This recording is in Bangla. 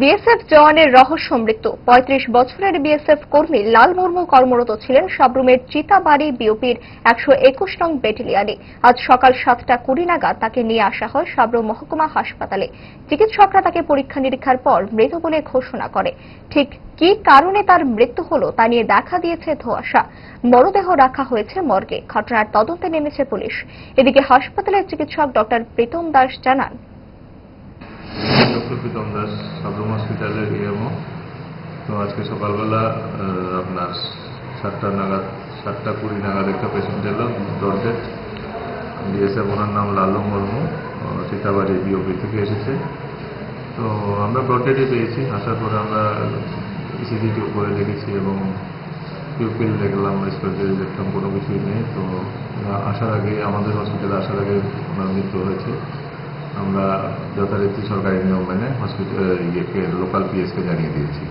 বিএসএফ জওয়ানের রহস্য মৃত্যু। পঁয়ত্রিশ বছরের বিএসএফ কর্মী লাল মুর্মু কর্মরত ছিলেন সাবরুমের চিতাবাড়ি বিওপির একশো একুশ নং ব্যাটালিয়ানে। আজ সকাল সাতটা কুড়ি নাগাদ তাকে নিয়ে আসা হয় সাবরুম মহকুমা হাসপাতালে। চিকিৎসকরা তাকে পরীক্ষা নিরীক্ষার পর মৃত বলে ঘোষণা করে। ঠিক কি কারণে তার মৃত্যু হলো তা নিয়ে দেখা দিয়েছে ধোঁয়াশা। মরদেহ রাখা হয়েছে মর্গে। ঘটনার তদন্তে নেমেছে পুলিশ। এদিকে হাসপাতালের চিকিৎসক ডক্টর প্রীতম দাস জানান ডক্টর প্রীতম দাস সাবরুম হসপিটালের ইএমও তো আজকে সকালবেলা আপনার সাতটা নাগাদ, সাতটা কুড়ি নাগাদ একটা পেশেন্ট এলো ডেথ বিএসএফ ওনার নাম লালু মুর্মু সীতাবাড়ি বিওপি থেকে এসেছে। তো আমরা ব্লড পেয়েছি, আসার পরে আমরা ইসিজিটি উপরে দেখেছি এবং পিউপিল দেখলাম রেসপিরেটরি দেখলাম কোনো কিছুই নেই। তো আসার আগে আমাদের হসপিটালে আসার আগে ওনার মৃত্যু হয়েছে। আমরা যথারীতি সরকারি নিয়ম মেনে হসপিটাল ইয়েকে লোকাল পিএসকে জানিয়ে দিয়েছি।